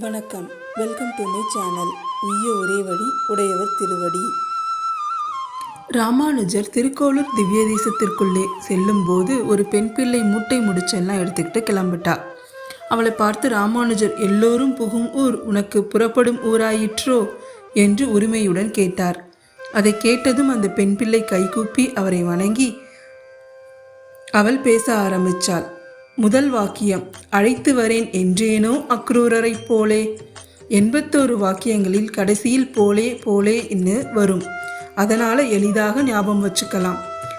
வணக்கம். Welcome to my channel உய்ய ஒரே வழி உடையவர் திருவடி. ராமானுஜர் திருக்கோளூர் திவ்ய தேசத்திற்குள்ளே செல்லும்போது ஒரு பெண் பிள்ளை மூட்டை முடிச்செல்லாம் எடுத்துக்கிட்டு கிளம்பிட்டா. அவளை பார்த்து ராமானுஜர் எல்லோரும் புகும் ஊர் உனக்கு புறப்படும் ஊராயிற்றோ? என்று உரிமையுடன் கேட்டார். அதை கேட்டதும் அந்த பெண் பிள்ளை கைகூப்பி அவரை வணங்கி அவள் பேச ஆரம்பிச்சாள். முதல் வாக்கியம் அழைத்து வரேன் என்றேனோ அக்ரூரரைப் போலே. எண்பத்தோரு வாக்கியங்களில் கடைசியில் போலே போலே இன்னு வரும். அதனால எளிதாக ஞாபகம் வச்சுக்கலாம்.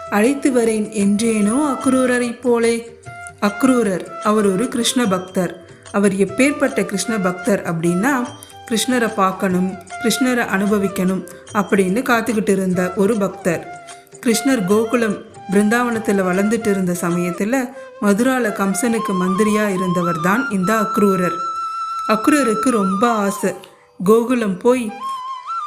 அழைத்து வரேன் என்றேனோ அக்ரூரரைப் போலே. அக்ரூரர் அவர் ஒரு கிருஷ்ண பக்தர். அவர் எப்பேற்பட்ட கிருஷ்ண பக்தர் அப்படின்னா கிருஷ்ணரை பார்க்கணும் கிருஷ்ணரை அனுபவிக்கணும் அப்படின்னு காத்துக்கிட்டு இருந்த ஒரு பக்தர். கிருஷ்ணர் கோகுலம் பிருந்தாவனத்தில் வளர்ந்துட்டு இருந்த சமயத்தில் மதுரால கம்சனுக்கு மந்திரியாக இருந்தவர் தான் இந்த அக்ரூரர். அக்ரூருக்கு ரொம்ப ஆசை. கோகுலம் போய்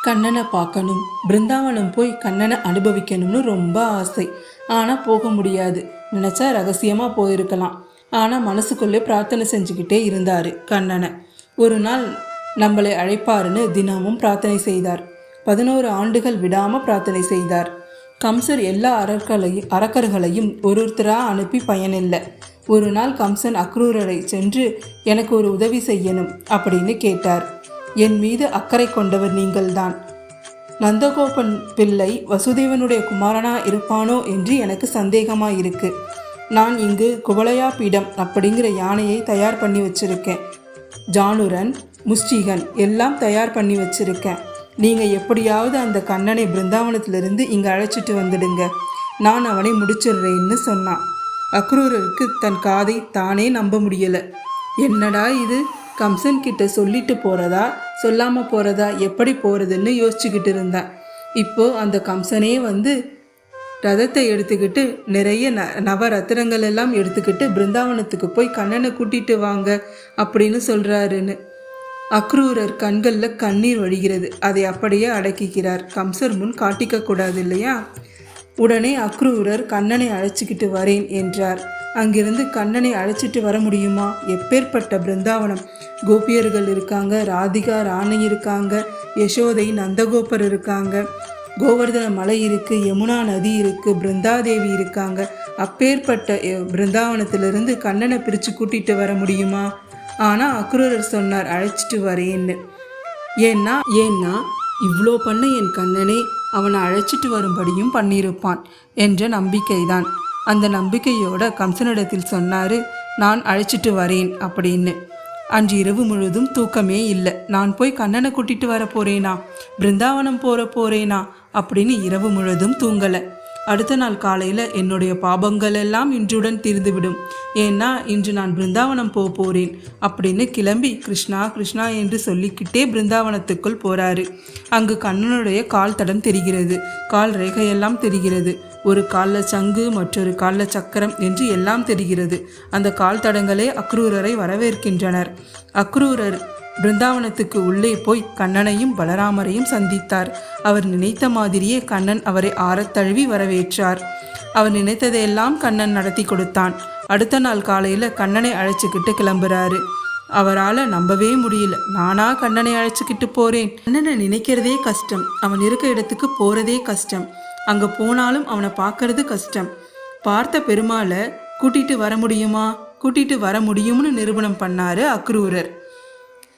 கண்ணனை பார்க்கணும் பிருந்தாவனம் போய் கண்ணனை அனுபவிக்கணும்னு ரொம்ப ஆசை. ஆனால் போக முடியாது. நினச்சா ரகசியமாக போயிருக்கலாம். ஆனால் மனசுக்குள்ளே பிரார்த்தனை செஞ்சுக்கிட்டே இருந்தார் கண்ணனை. ஒரு நாள் நம்மளை அழைப்பாருன்னு தினமும் பிரார்த்தனை செய்தார். பதினோரு ஆண்டுகள் விடாமல் பிரார்த்தனை செய்தார். கம்சர் எல்லா அரக்களையும் அரக்கர்களையும் ஒரு ஒருத்தராக அனுப்பி பயனில்லை. ஒரு நாள் கம்சன் அக்ரூரரை சென்று எனக்கு ஒரு உதவி செய்யணும் அப்படின்னு கேட்டார். என் மீது அக்கறை கொண்டவர் நீங்கள்தான். நந்தகோபன் பிள்ளை வசுதேவனுடைய குமாரனா இருப்பானோ என்று எனக்கு சந்தேகமாக இருக்கு நான் இங்கு குவளையா பீடம் அப்படிங்கிற யானையை தயார் பண்ணி வச்சிருக்கேன். ஜானுரன் முஷ்டிகன் எல்லாம் தயார் பண்ணி வச்சிருக்கேன். நீங்கள் எப்படியாவது அந்த கண்ணனை பிருந்தாவனத்திலிருந்து இங்கே அழைச்சிட்டு வந்துடுங்க. நான் அவனை முடிச்சிடுறேன்னு சொன்னான். அக்ரூரருக்கு தன் காதை தானே நம்ப முடியலை. என்னடா இது? கம்சன் கிட்ட சொல்லிட்டு போகிறதா சொல்லாமல் போகிறதா எப்படி போகிறதுன்னு யோசிச்சுக்கிட்டு இருந்தேன். இப்போது அந்த கம்சனே வந்து ரதத்தை எடுத்துக்கிட்டு நிறைய ந நவரத்தினங்கள் எல்லாம் எடுத்துக்கிட்டு பிருந்தாவனத்துக்கு போய் கண்ணனை கூட்டிகிட்டு வாங்க அப்படின்னு சொல்கிறாருன்னு அக்ரூரர் கண்களில் கண்ணீர் வழிகிறது அதை அப்படியே அடக்கிக்கிறார் கம்சர் முன் காட்டிக்க கூடாது இல்லையா உடனே அக்ரூரர் கண்ணனை அழைச்சிக்கிட்டு வரேன் என்றார். அங்கிருந்து கண்ணனை அழைச்சிட்டு வர முடியுமா? எப்பேற்பட்ட பிருந்தாவனம். கோபியர்கள் இருக்காங்க ராதிகா ராணி இருக்காங்க யசோதை நந்தகோபர் இருக்காங்க. கோவர்தன மலை இருக்கு யமுனா நதி இருக்கு பிருந்தாதேவி இருக்காங்க. அப்பேற்பட்ட பிருந்தாவனத்திலிருந்து கண்ணனை பிரித்து கூட்டிட்டு வர முடியுமா? ஆனால் அக்ரூரர் சொன்னார் அழைச்சிட்டு வரேன்னு. ஏன்னா ஏன்னா இவ்வளோ பண்ண என் கண்ணனே அவனை அழைச்சிட்டு வரும்படியும் பண்ணியிருப்பான் என்ற நம்பிக்கைதான். அந்த நம்பிக்கையோட கம்சனிடத்தில் சொன்னார் நான் அழைச்சிட்டு வரேன் அப்படின்னு. அன்று இரவு முழுதும் தூக்கமே இல்லை. நான் போய் கண்ணனை கூட்டிட்டு வர போறேனா? பிருந்தாவனம் போற போறேனா? அப்படின்னு இரவு முழுதும் தூங்கலை. அடுத்த நாள் காலையில் என்னுடைய பாபங்கள் எல்லாம் இன்றுடன் தீர்ந்துவிடும். ஏன்னா இன்று நான் பிருந்தாவனம் போக போகிறேன் அப்படின்னு கிளம்பி கிருஷ்ணா கிருஷ்ணா என்று சொல்லிக்கிட்டே பிருந்தாவனத்துக்குள் போகிறாரு அங்கு கண்ணனுடைய கால் தடம் தெரிகிறது. கால் ரேகையெல்லாம் தெரிகிறது. ஒரு காலில் சங்கு மற்றொரு காலில் சக்கரம் என்று எல்லாம் தெரிகிறது. அந்த கால் தடங்களே அக்ரூரரை வரவேற்கின்றனர். அக்ரூரர் பிருந்தாவனத்துக்கு உள்ளே போய் கண்ணனையும் பலராமரையும் சந்தித்தார். அவர் நினைத்த மாதிரியே கண்ணன் அவரை ஆறத் தழுவி வரவேற்றார். அவர் நினைத்ததையெல்லாம் கண்ணன் நடத்தி கொடுத்தான். அடுத்த நாள் காலையில் கண்ணனை அழைச்சிக்கிட்டு கிளம்புறாரு. அவரால் நம்பவே முடியல. நானா கண்ணனை அழைச்சிக்கிட்டு போறேன்? கண்ணனை நினைக்கிறதே கஷ்டம். அவன் இருக்க இடத்துக்கு போறதே கஷ்டம். அங்கே போனாலும் அவனை பார்க்கறது கஷ்டம். பார்த்த பெருமாளை கூட்டிட்டு வர முடியுமா? கூட்டிட்டு வர முடியும்னு நிரூபணம் பண்ணாரு அக்ரூரர்.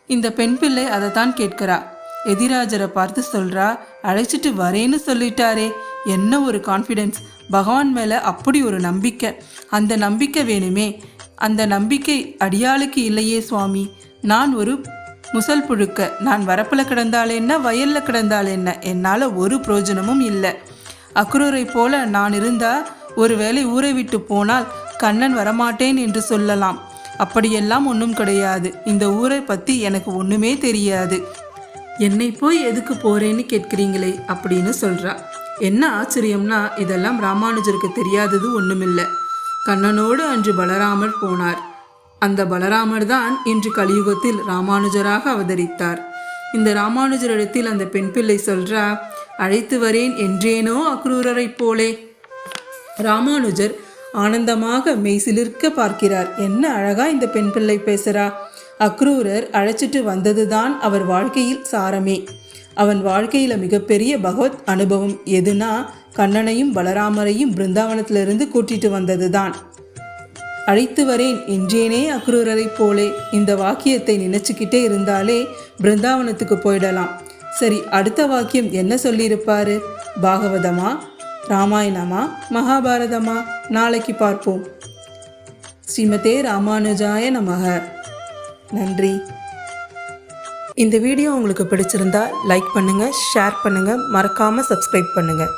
இந்த பெண் பிள்ளை அதை தான் கேட்கிறா. எதிராஜரை பார்த்து சொல்றா அழைச்சிட்டு வரேன்னு சொல்லிட்டாரே. என்ன ஒரு கான்ஃபிடென்ஸ் பகவான் மேலே அப்படி ஒரு நம்பிக்கை. அந்த நம்பிக்கை வேணுமே. அந்த நம்பிக்கை அடியாளுக்கு இல்லையே சுவாமி. நான் ஒரு முசல் புழுக்க. நான் வரப்பில் கிடந்தால் என்ன வயலில் கிடந்தால் என்ன? என்னால் ஒரு பிரயோஜனமும் இல்லை. அக்ரூரை போல நான் இருந்தால் ஒருவேளை ஊரை விட்டு போனால் கண்ணன் வரமாட்டேன் என்று சொல்லலாம். அப்படியெல்லாம் ஒன்றும் கிடையாது. இந்த ஊரை பற்றி எனக்கு ஒன்றுமே தெரியாது. என்னை போய் எதுக்கு போகிறேன்னு கேட்குறீங்களே அப்படின்னு சொல்கிறா என்ன ஆச்சரியம்னா இதெல்லாம் ராமானுஜருக்கு தெரியாதது ஒன்றுமில்லை கண்ணனோடு அன்று பலராமர் போனார். அந்த பலராமர் தான் இன்று கலியுகத்தில் ராமானுஜராக அவதரித்தார். இந்த ராமானுஜரிடத்தில் அந்த பெண் பிள்ளை சொல்றா அழைத்து வரேன் என்றேனோ அக்ரூரரைப் போலே. ராமானுஜர் ஆனந்தமாக மெய்சிலிருக்க பார்க்கிறார். என்ன அழகா இந்த பெண் பிள்ளை பேசுறா. அக்ரூரர் அழைச்சிட்டு வந்ததுதான் அவர் வாழ்க்கையில் சாரமே. அவன் வாழ்க்கையில மிகப்பெரிய பகவத் அனுபவம் எதுனா கண்ணனையும் பலராமரையும் பிருந்தாவனத்திலிருந்து கூட்டிட்டு வந்ததுதான். அழைத்து வரேன் என்றேனே அக்ரூரரைப் போலே. இந்த வாக்கியத்தை நினைச்சுக்கிட்டே இருந்தாலே பிருந்தாவனத்துக்கு போயிடலாம். சரி அடுத்த வாக்கியம் என்ன சொல்லியிருப்பாரு? பாகவதமா? ராமாயணமா? மகாபாரதமா? நாளைக்கு பார்ப்போம். ஸ்ரீமதே ராமானுஜாய நமக. நன்றி. இந்த வீடியோ உங்களுக்கு பிடிச்சிருந்தா லைக் பண்ணுங்கள் ஷேர் பண்ணுங்கள் மறக்காமல் சப்ஸ்கிரைப் பண்ணுங்கள்